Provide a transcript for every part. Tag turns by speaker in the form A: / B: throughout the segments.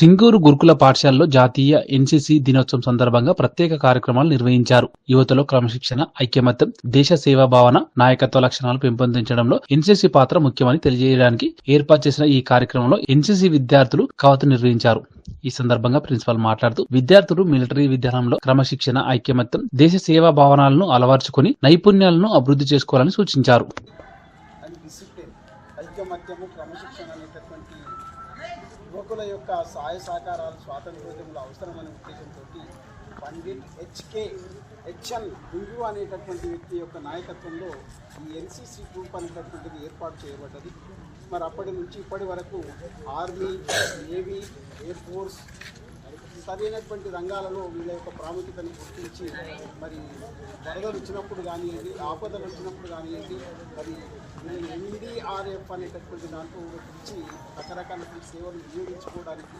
A: సింగూరు గురుకుల పాఠశాలలో జాతీయ ఎన్సీసీ దినోత్సవం సందర్భంగా ప్రత్యేక కార్యక్రమాలు నిర్వహించారు. యువతలో క్రమశిక్షణ ఐక్యమత్యం దేశ సేవా భావన నాయకత్వ లక్షణాలు పెంపొందించడంలో ఎన్సీసీ పాత్ర ముఖ్యమని తెలియజేయడానికి ఏర్పాటు చేసిన ఈ కార్యక్రమంలో ఎన్సీసీ విద్యార్థులు కవత నిర్వహించారు. ఈ సందర్భంగా ప్రిన్సిపాల్ మాట్లాడుతూ విద్యార్థులు మిలిటరీ విధానంలో క్రమశిక్షణ ఐక్యమత్యం దేశ సేవా భావనలను అలవర్చుకుని నైపుణ్యాలను అభివృద్ధి చేసుకోవాలని సూచించారు.
B: క్రమశిక్షణ అనేటటువంటి యువకుల యొక్క సహాయ సహకారాలు స్వాతంత్ర్యోద్యమంలో అవసరమనే ఉద్దేశంతో పండిట్ హెచ్కే హెచ్ఎన్ రింగు అనేటటువంటి వ్యక్తి యొక్క నాయకత్వంలో ఈ ఎన్సీసీ గ్రూప్ అనేటటువంటిది ఏర్పాటు చేయబడ్డది. మరి అప్పటి నుంచి ఇప్పటి వరకు ఆర్మీ నేవీ ఎయిర్ ఫోర్స్ సరైనటువంటి రంగాలలో వీళ్ళ యొక్క ప్రాముఖ్యతను గుర్తించి మరి వరదలు వచ్చినప్పుడు కానివ్వండి ఆపదలు వచ్చినప్పుడు కానివ్వండి మరి ఎన్డీఆర్ఎఫ్ అనేటటువంటి దాంట్లో పిలిచి రకరకాల సేవలు వినియోగించుకోవడానికి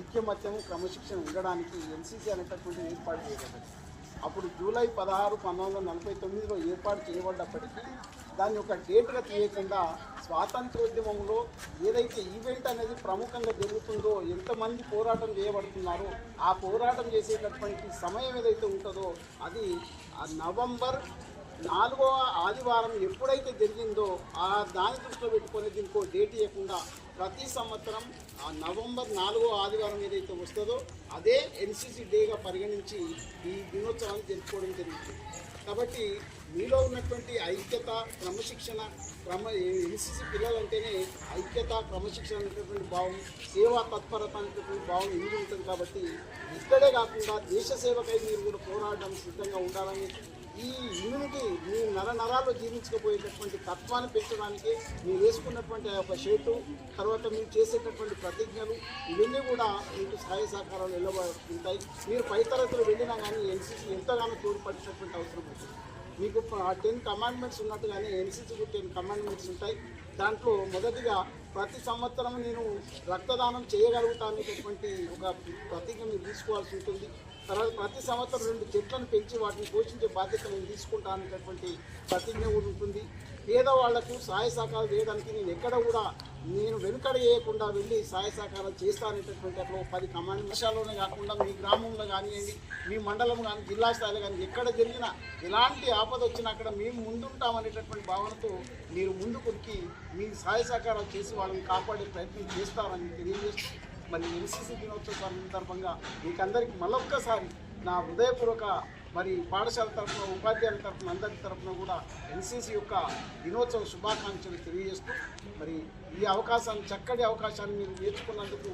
B: ఐక్యమత్యము క్రమశిక్షణ ఉండడానికి ఎన్సీసీ అనేటటువంటి ఏర్పాటు చేయబడ్డది. అప్పుడు జూలై పదహారు పంతొమ్మిది వందల నలభై తొమ్మిదిలో ఏర్పాటు చేయబడ్డప్పటికీ దాన్ని ఒక డేట్గా తీయకుండా స్వాతంత్రోద్యమంలో ఏదైతే ఈవెంట్ అనేది ప్రముఖంగా జరుగుతుందో ఎంతమంది పోరాటం చేయబడుతున్నారో ఆ పోరాటం చేసేటటువంటి సమయం ఏదైతే ఉంటుందో అది నవంబర్ నాలుగవ ఆదివారం ఎప్పుడైతే జరిగిందో ఆ దాని దృష్టిలో పెట్టుకొని దీనికి డేట్ ఇవ్వకుండా ప్రతి సంవత్సరం ఆ నవంబర్ నాలుగో ఆదివారం ఏదైతే వస్తుందో అదే ఎన్సీసీ డేగా పరిగణించి ఈ దినోత్సవాన్ని జరుపుకోవడం జరుగుతుంది కాబట్టి మీలో ఉన్నటువంటి ఐక్యత క్రమశిక్షణ క్రమ ఎన్సీసీ పిల్లలంటేనే ఐక్యత క్రమశిక్షణ అనేటటువంటి భావం సేవా తత్పరత అనేటటువంటి భావం ఎందుకు ఉంటుంది కాబట్టి ఇక్కడే కాకుండా దేశ సేవకై మీరు కూడా పోరాడడానికి సిద్ధంగా ఉండాలని ఈ ఇమ్యూనిటీ మీ నర నరాల్లో జీవించకపోయేటటువంటి తత్వాన్ని పెంచడానికి మీరు వేసుకున్నటువంటి ఆ యొక్క షర్టు తర్వాత మీరు చేసేటటువంటి ప్రతిజ్ఞలు ఇవన్నీ కూడా మీకు సహాయ సహకారాలు వెళ్ళబడుతుంటాయి మీరు పై తరగతులు వెళ్ళినా కానీ ఎన్సీసీ ఎంతగానో తోడ్పడేటటువంటి అవసరం ఉంటుంది మీకు టెన్ కమాండ్మెంట్స్ ఉన్నట్టుగానే ఎన్సీసీకి టెన్ కమాండ్మెంట్స్ ఉంటాయి. దాంట్లో మొదటిగా ప్రతి సంవత్సరం నేను రక్తదానం చేయగలుగుతాననేటటువంటి ఒక ప్రతిజ్ఞ మీరు తీసుకోవాల్సి ఉంటుంది. తర్వాత ప్రతి సంవత్సరం రెండు చెట్లను పెంచి వాటిని పోషించే బాధ్యత నేను తీసుకుంటాననేటటువంటి ప్రతిజ్ఞ కూడా ఉంటుంది. పేదవాళ్ళకు సహాయ సహకారం చేయడానికి నేను ఎక్కడ కూడా నేను వెనుకడ వేయకుండా వెళ్ళి సహాయ సహకారం చేస్తాననేటటువంటి అట్లా పది కమాండ్ విషయాల్లోనే కాకుండా మీ గ్రామంలో కానివ్వండి మీ మండలం కానీ జిల్లా స్థాయిలో కానీ ఎక్కడ జరిగినా ఎలాంటి ఆపద వచ్చినా అక్కడ మేము ముందుంటామనేటటువంటి భావనతో మీరు ముందుకొరికి మీ సహాయ సహకారం చేసి వాళ్ళని కాపాడే ప్రయత్నం చేస్తారని తెలియజేస్తూ మరి ఎన్సీసీ దినోత్సవ సందర్భంగా మీకందరికీ మళ్ళొక్కసారి నా హృదయపూర్వక మరి పాఠశాల తరఫున ఉపాధ్యాయుల తరఫున అందరి తరఫున కూడా ఎన్సీసీ యొక్క దినోత్సవ శుభాకాంక్షలు తెలియజేస్తూ మరి ఈ అవకాశాన్ని చక్కటి అవకాశాన్ని మీరు నేర్చుకున్నందుకు